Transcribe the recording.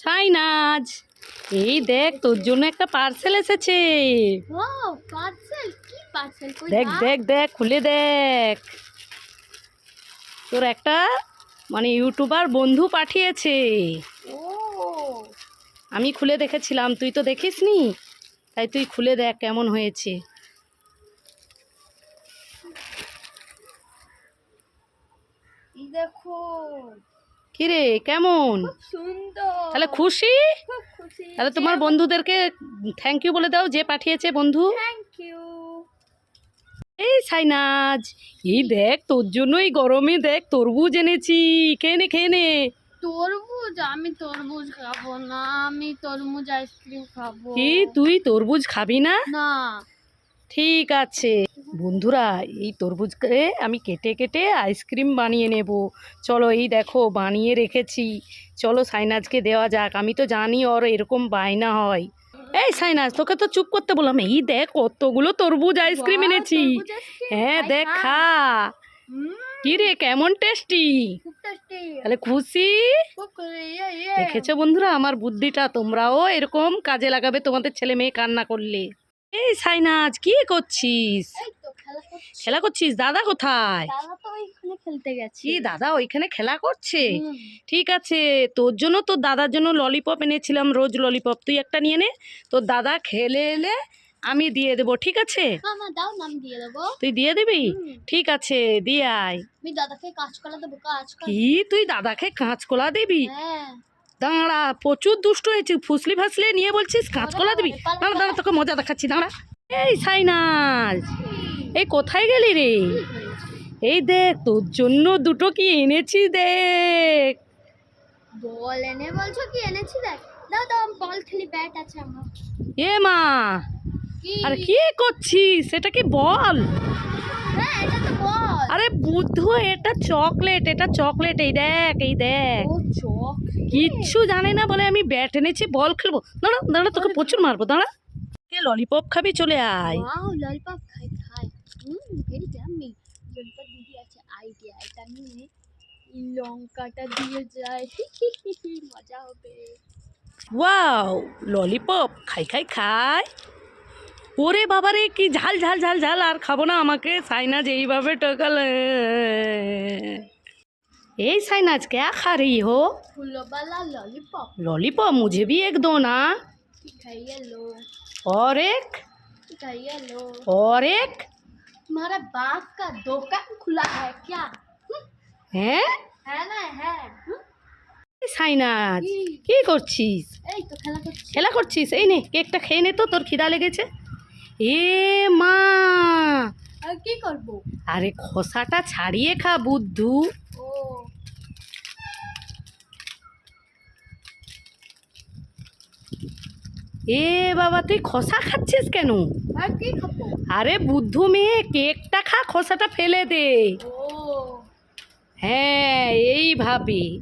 ছাইনাজ এই দেখ তোর জন্য একটা পার্সেল এসেছে। ও পার্সেল কি পার্সেল দেখ দেখ দেখ খুলে দেখ। তোর একটা মানে ইউটিউবার বন্ধু পাঠিয়েছে। আমি খুলে দেখেছিলাম তুই তো দেখিসনি? তাই তুই খুলে দেখ কেমন হয়েছে। দেখো। কিরে কেমন? সুন্দর। তাহলে খুশি? তাহলে তোমার বন্ধুদেরকে থ্যাংক ইউ বলে দাও যে পাঠিয়েছে বন্ধু। থ্যাংক ইউ এই সাইনাজ এই দেখ তোর জন্য এই গরমে দেখ তরবুজ এনেছি। খেয়ে নে খেয়ে নে। তরমুজ? আমি তরমুজ খাব না আমি তরমুজ আইসক্রিম খাব। কি তুই তরবুজ খাবি না? না। ঠিক আছে। বন্ধুরা এই তরমুজকে আমি কেটে কেটে আইসক্রিম বানিয়ে নেব। চলো এই দেখো বানিয়ে রেখেছি। চলো সাইনাজকে দেওয়া যাক। আমি তো জানি ওর এরকম বায়না হয়। এই সাইনাজ তোকে তো চুপ করতে বললাম। এই দেখ কতগুলো তরমুজ আইসক্রিম এনেছি। হ্যাঁ দেখ খা। কি রে কেমন টেস্টি তাহলে খুশি? ইয়ে, ইয়ে। দেখেছ বন্ধুরা আমার বুদ্ধিটা? তোমরাও এরকম কাজে লাগাবে তোমাদের ছেলে মেয়ে কান্না করলে। এই সাইনাজ কি করছিস? খেলা করছিস? দাদা কোথায়? দাদা ওইখানে খেলতে গেছে। দাদা ওইখানে খেলা করছে? ঠিক আছে তোর জন্য তোর দাদার জন্য ললিপপ এনেছিলাম রোজ ললিপপ তুই একটা নিয়ে নে তোর দাদা খেলে এলে আমি দিয়ে দেবো ঠিক আছে? দাও দিয়ে দেবো। তুই দিয়ে দিবি? ঠিক আছে দিয়ে আয়। আমি দাদাকে কাজ দেবো কি তুই দাদাকে কাঁচকলা দিবি? হ্যাঁ। দাঁড়া প্রচুর দুষ্ট হয়েছে ফুসলি ফাসলি নিয়ে বলছিস কাঁচকলা দিবি? দাঁড়া দাঁড়া তোকে মজা দেখাচ্ছি দাঁড়া। এই সাইনাজ এই কোথায় গেলি রে? এই দেখ তোর জন্য দুটো কি এনেছি দেখ। বল এনে বলছো কি এনেছি দেখ। দাও দাও বল খেলি ব্যাট আছে আমার। এ মা আর কি করছিস? সেটা কি বল? হ্যাঁ এটা তো বল। আরে বুদ্ধ এটা চকলেট এটা চকলেট এই দেখ এই দেখ। কিচ্ছু জানে না বলে আমি ব্যাট এনেছি বল খেলব। দাঁড়া দাঁড়া তোকে প্রচুর মারবো দাঁড়া। কে ললিপপ খাবি? চলে আয়। ললিপপ খাই খাই হুম ভেরি ইয়াম্মি ললিপপ দিদি আছে আইডিয়া এটা নিয়ে এই লঙ্কাটা দিয়ে যায় মজা হবে ওয়াও ললিপপ খাই খাই খাই ওরে বাবারে কি ঝাল ঝাল ঝাল ঝাল আর খাবো না আমাকে সাইনাজ এইভাবে टकले এই साइनाज क्या खा रही हो फूलों वाला लॉलीपॉप लॉलीपॉप मुझे भी एक दो ना खाइए लो और एक खाइए लो और एक तुम्हारा बाप का दुकान खुला है क्या हम्म, হ্যাঁ है ना है हम्म, সাইনাজ কি? কি করছিস এই তো খেলা করছি খেলা করছিস এই নে কেকটা খেয়ে নে তো তোর খিদা লেগেছে এ মা আর কি করবো আরে খোসাটা ছাড়িয়ে খা বুদ্ধু এ বাবা তুই খসা খাচ্ছিস কেন? আর বুদ্ধ মেয়ে কেকটা খা খসাটা ফেলে দে। ও। হ্যাঁ এইভাবে